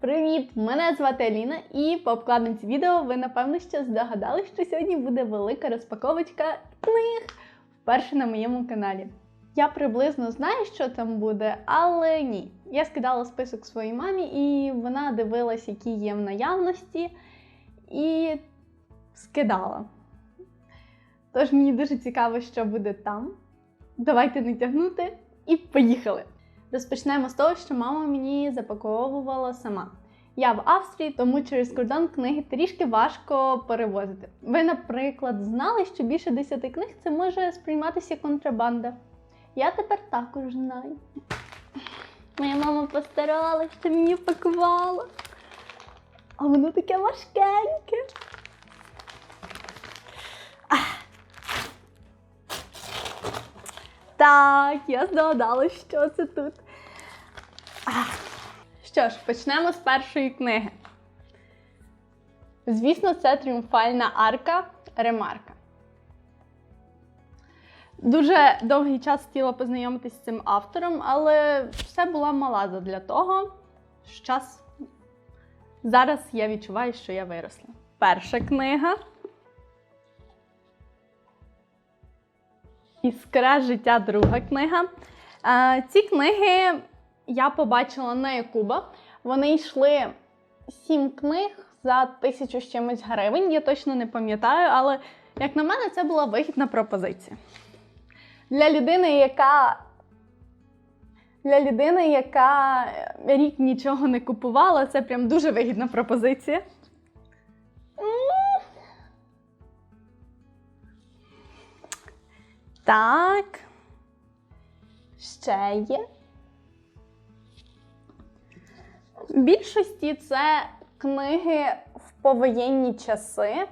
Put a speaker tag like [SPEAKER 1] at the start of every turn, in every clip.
[SPEAKER 1] Привіт! Мене звати Аліна, і по обкладинці відео ви напевно ще здогадались, що сьогодні буде велика розпаковочка книг вперше на моєму каналі. Я приблизно знаю, що там буде, але ні. Я скидала список своїй мамі, і вона дивилась, які є в наявності, і скидала. Тож мені дуже цікаво, що буде там. Давайте не тягнути і поїхали! Розпочнемо з того, що мама мені запаковувала сама. Я в Австрії, тому через кордон книги трішки важко перевозити. Ви, наприклад, знали, що більше 10 книг це може сприйматися контрабанда. Я тепер також знаю. Моя мама постаралася, мені пакувала. А воно таке важкеньке. Так, я здогадалась, що це тут. Ах. Що ж, почнемо з першої книги. Звісно, це тріумфальна арка Ремарка. Дуже довгий час хотіла познайомитися з цим автором, але все була мала задля того, що час. Зараз я відчуваю, що я виросла. Перша книга. Іскра життя, друга книга. Е, Ці книги я побачила на Якуба. Вони йшли сім книг за тисячу з чимось гривень. Я точно не пам'ятаю, але, як на мене, це була вигідна пропозиція. Для людини, яка для людини, яка рік нічого не купувала, це прям дуже вигідна пропозиція. Так. Ще є. В більшості це книги в повоєнні часи.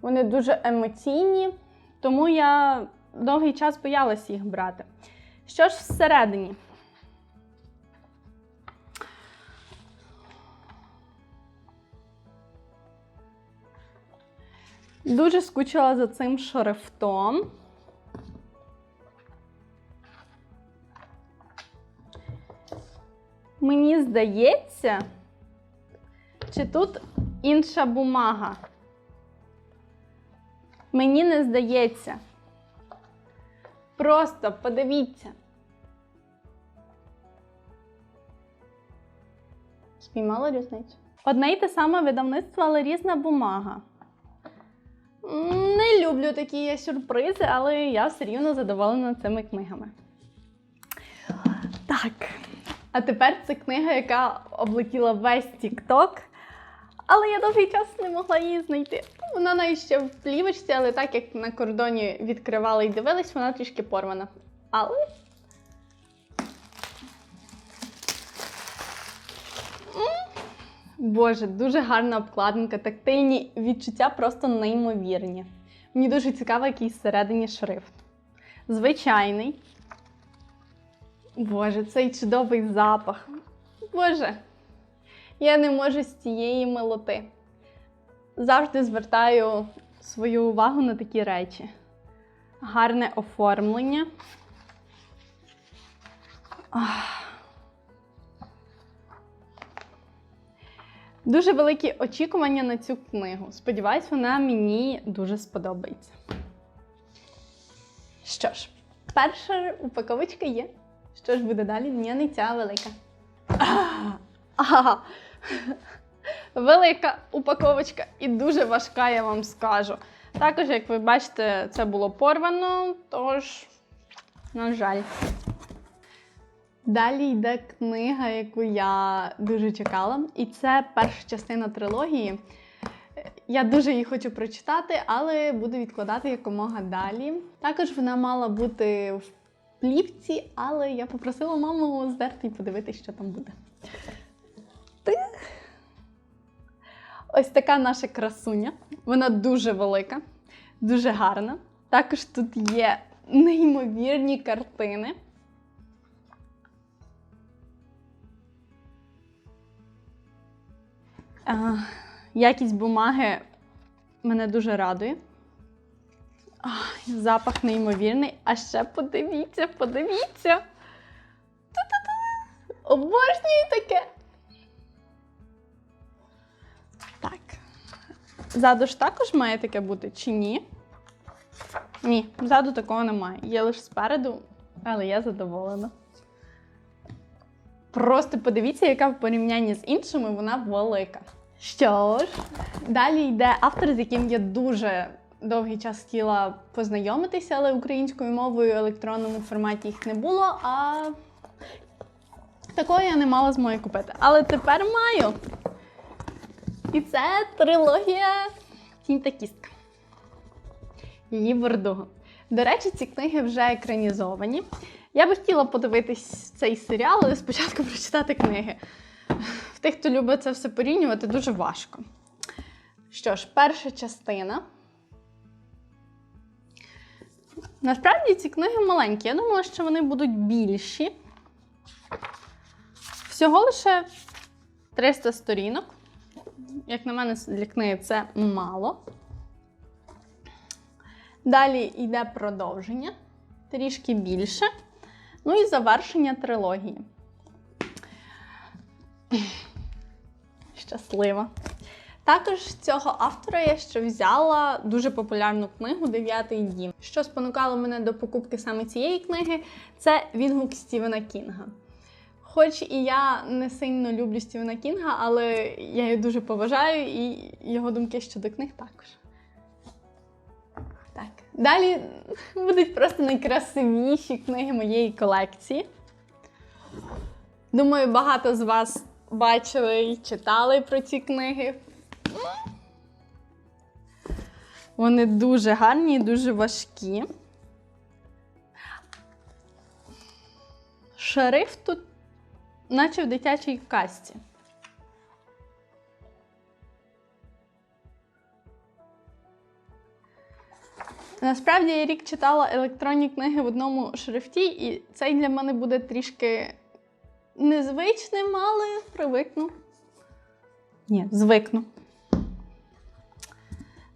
[SPEAKER 1] Вони дуже емоційні, тому я довгий час боялася їх брати. Що ж всередині? Дуже скучила за цим шрифтом. Мені здається, чи тут інша бумага? Мені не здається. Просто подивіться. Спіймала різницю. Одне й те саме видавництво, але різна бумага. Не люблю такі сюрпризи, але я все рівно задоволена цими книгами. Так. А тепер це книга, яка облетіла весь TikTok. Але я довгий час не могла її знайти. Вона навіть ще в плівочці, але так як на кордоні відкривали і дивились, вона трішки порвана. Але. Боже, дуже гарна обкладинка, тактильні відчуття просто неймовірні. Мені дуже цікаво, який всередині шрифт. Звичайний. Боже, цей чудовий запах. Боже, я не можу з цієї милоти. Завжди звертаю свою увагу на такі речі. Гарне оформлення. Ах. Дуже великі очікування на цю книгу. Сподіваюсь, вона мені дуже сподобається. Що ж, перша упаковочка є. Що ж буде далі? Ні, не ця велика. Ага. Велика упаковочка і дуже важка, я вам скажу. Також, як ви бачите, це було порвано, тож, на жаль. Далі йде книга, яку я дуже чекала, і це перша частина трилогії. Я дуже її хочу прочитати, але буду відкладати якомога далі. Також вона мала бути в плівці, але я попросила маму здерти і подивитися, що там буде. Тих. Ось така наша красуня. Вона дуже велика, дуже гарна. Також тут є неймовірні картини. А, якість бумаги мене дуже радує. Ой, запах неймовірний. А ще подивіться, подивіться. Та-та-та! Обожнюю таке. Так. Ззаду ж також має таке бути, чи ні? Ні, ззаду такого немає. Є лише спереду, але я задоволена. Просто подивіться, яка в порівнянні з іншими вона велика. Що ж, далі йде автор, з яким я дуже довгий час хотіла познайомитися, але українською мовою в електронному форматі їх не було. А такої я не мала змоги купити. Але тепер маю. І це трилогія Тінь та кістка. Її Вердуго. До речі, ці книги вже екранізовані. Я би хотіла подивитись цей серіал, але спочатку прочитати книги. В тих, хто любить це все порівнювати, дуже важко. Що ж, перша частина. Насправді ці книги маленькі. Я думала, що вони будуть більші. Всього лише 300 сторінок. Як на мене, для книги це мало. Далі йде продовження, трішки більше. Ну і завершення трилогії. Щаслива. Також цього автора я ще взяла дуже популярну книгу Дев'ятий дім. Що спонукало мене до покупки саме цієї книги, це відгук Стівена Кінга. Хоч і я не сильно люблю Стівена Кінга, але я його дуже поважаю і його думки щодо книг також. Так, далі будуть просто найкрасивіші книги моєї колекції. Думаю, багато з вас бачили і читали про ці книги. Вони дуже гарні і дуже важкі. Шрифт тут, наче в дитячій касті. Насправді я рік читала електронні книги в одному шрифті, і цей для мене буде трішки незвичним, але привикну. Ні, звикну.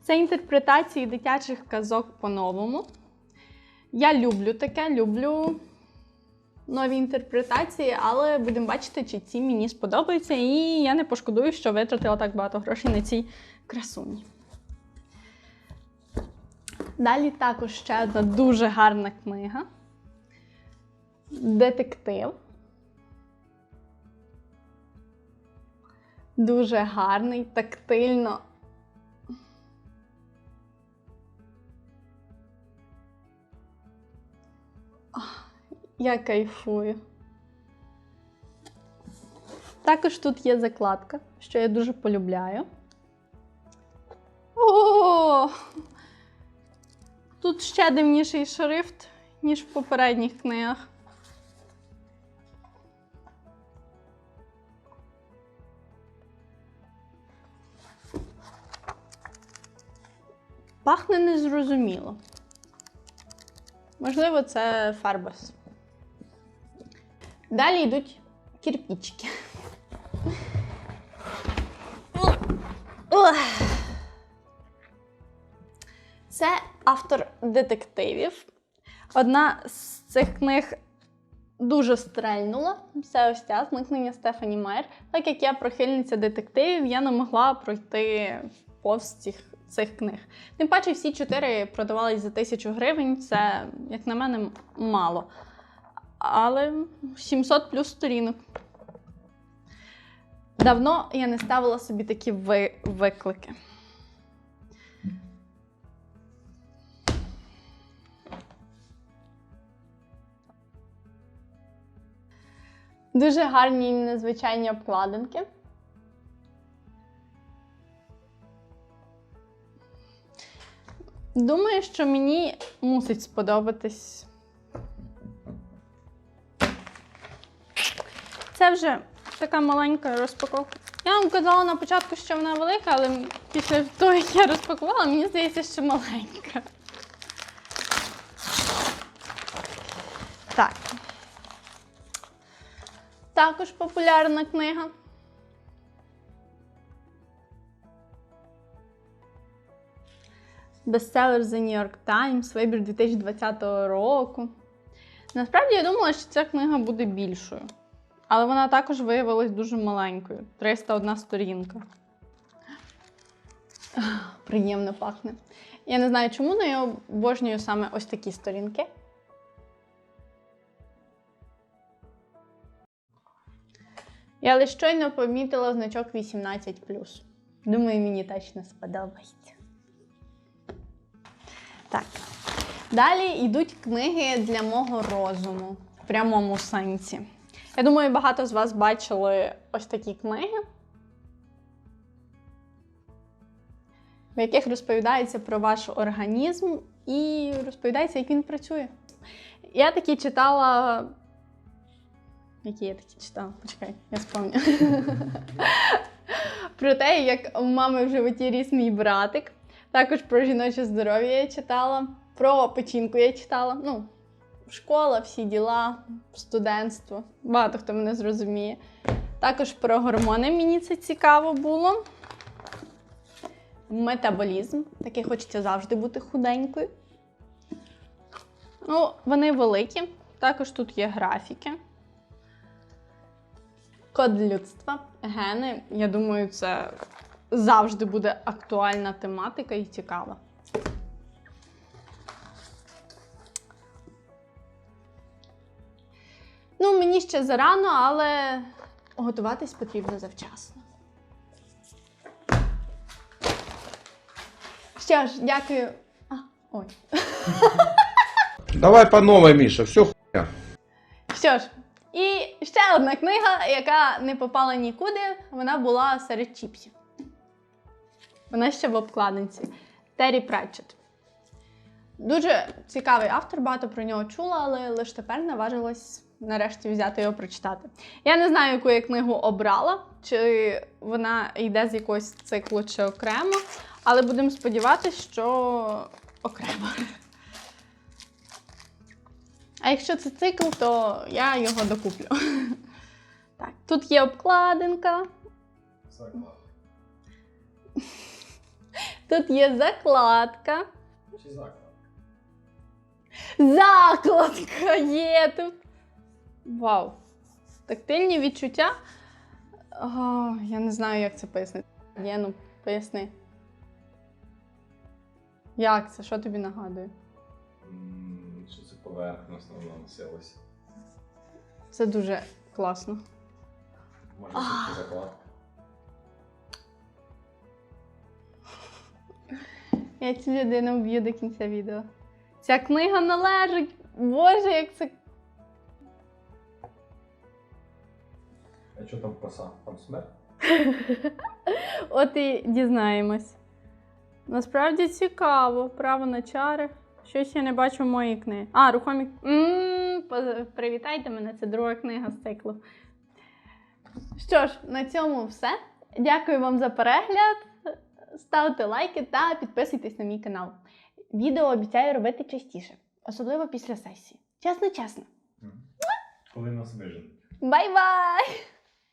[SPEAKER 1] Це інтерпретації дитячих казок по-новому. Я люблю таке, люблю нові інтерпретації, але будемо бачити, чи ці мені сподобаються. І я не пошкодую, що витратила так багато грошей на цій красуні. Далі також ще одна дуже гарна книга. Детектив. Дуже гарний, тактильно. Я кайфую. Також тут є закладка, що я дуже полюбляю. О! Тут ще дивніший шрифт, ніж в попередніх книгах. Пахне незрозуміло. Можливо, це фарбас. Далі йдуть кирпічки. Ух. Це автор детективів. Одна з цих книг дуже стрельнула. Це ось ця зникнення Стефані Майер. Так як я прихильниця детективів, я не могла пройти повз цих, цих книг. Тим паче, всі чотири продавались за тисячу гривень. Це, як на мене, мало. Але 700 плюс сторінок. Давно я не ставила собі такі ви- виклики. Дуже гарні і незвичайні обкладинки. Думаю, що мені мусить сподобатись. Це вже така маленька розпаковка. Я вам казала на початку, що вона велика, але після того, як я розпакувала, мені здається, що маленька. Так. Також популярна книга. Бестселер The New York Times, вибір 2020 року. Насправді я думала, що ця книга буде більшою. Але вона також виявилась дуже маленькою 301 сторінка. Приємно пахне. Я не знаю чому, але я обожнюю саме ось такі сторінки. Я лише щойно помітила значок 18. Думаю, мені точно сподобається. Так. Далі йдуть книги для мого розуму в прямому сенсі. Я думаю, багато з вас бачили ось такі книги, в яких розповідається про ваш організм і розповідається, як він працює. Я такі читала. Які я такі читала? Почекай, я спомню. Про те, як у мами в животі ріс мій братик. Також про жіноче здоров'я я читала, про печінку я читала. Ну, школа, всі діла, студентство. Багато хто мене зрозуміє. Також про гормони мені це цікаво було. Метаболізм. Таке хочеться завжди бути худенькою. Ну, вони великі. Також тут є графіки. Код людства, гени. Я думаю, це завжди буде актуальна тематика і цікава. Мені ще зарано, але готуватись потрібно завчасно. Що ж, дякую. А, ой.
[SPEAKER 2] Давай по новой, Миша, все хуйня.
[SPEAKER 1] Що ж, і ще одна книга, яка не попала нікуди, вона була серед чіпсів. Вона ще в обкладинці. Террі Пратчет. Дуже цікавий автор, багато про нього чула, але лише тепер наважилась нарешті взяти його прочитати. Я не знаю, яку я книгу обрала, чи вона йде з якогось циклу, чи окремо, але будемо сподіватися, що окремо. А якщо це цикл, то я його докуплю. Так, тут є обкладинка, тут є закладка.
[SPEAKER 3] Чи заклад?
[SPEAKER 1] Закладка є тут. Вау. Тактильні відчуття. О, я не знаю, як це пояснити. Є, ну, поясни. Як це? Що тобі нагадує?
[SPEAKER 3] Що це поверхностно наносилося?
[SPEAKER 1] Це дуже класно.
[SPEAKER 3] Може, це закладка?
[SPEAKER 1] Я цю людину вб'ю до кінця відео. Ця книга належить. Боже, як це.
[SPEAKER 3] А що там коса? Там смерть?
[SPEAKER 1] От і дізнаємось. Насправді цікаво. Право на чари. Щось я не бачу в моїй книги. А, рухомі. Привітайте мене, це друга книга з циклу. Що ж, на цьому все. Дякую вам за перегляд. Ставте лайки та підписуйтесь на мій канал. Відео обіцяю робити частіше, особливо після сесії. Чесно, чесно.
[SPEAKER 3] Коли нас виженуть.
[SPEAKER 1] Бай-бай!